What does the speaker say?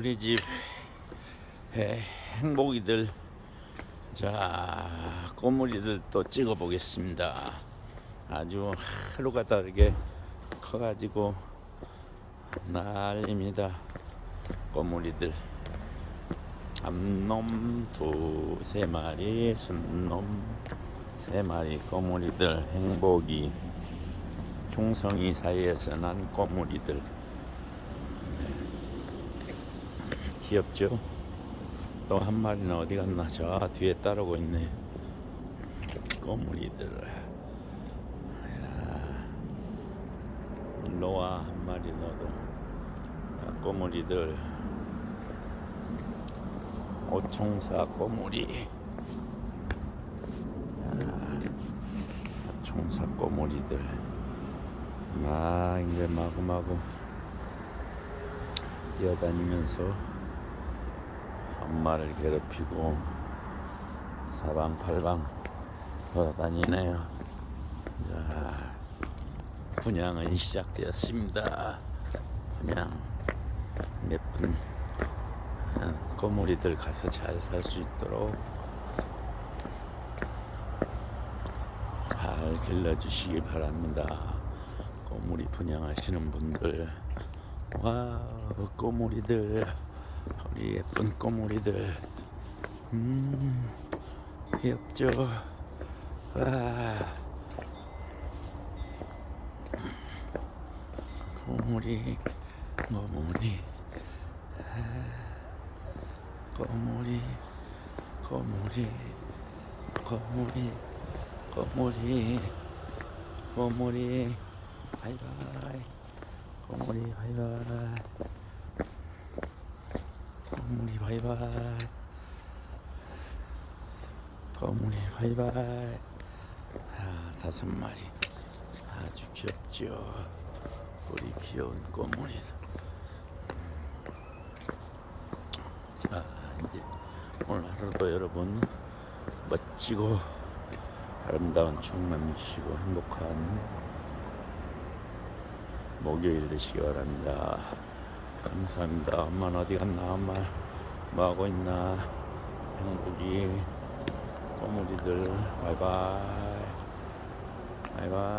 우리 집 해- 행복이들 자 꼬물이들 또 찍어 보겠습니다. 아주 하루가 다르게 커가지고 난립니다. 꼬물이들. 암놈 두세 마리 순놈 세 마리 꼬물이들. 행복이 총성이 사이에서 난 꼬물이들 귀엽죠? 또 한 마리는 어디 갔나? 저 뒤에 따르고 있네. 꼬물이들. 야, 일로 와, 한 마리 너도. 야, 꼬물이들. 오총사 꼬물이. 야, 오총사 꼬물이들. 막 이제 마구마구 뛰어다니면서 엄마를 괴롭히고 사방팔방 돌아다니네요. 자, 분양은 시작되었습니다. 분양 어, 꼬물이들 가서 잘 살 수 있도록 잘 길러주시기 바랍니다. 꼬물이 분양하시는 분들, 와 꼬물이들. 우리 예쁜 꼬물이들. 음 귀엽죠? 와 꼬물이 꼬물이 아, 꼬물이 꼬물이 꼬물이 꼬물이 꼬물이. 바이바이 꼬물이 바이바이 바이바이 거물이 바이바이 아 다섯 마리 아주 귀엽죠 우리 귀여운 꼬물이들 자 이제 오늘 하루도 여러분 멋지고 아름다운 충남이시고 행복한 목요일 되시기 바랍니다. 감사합니다. 엄마는 어디 갔나? 엄마 뭐 하고 있나? 행복이 꼬물이들 바이바이 바이바이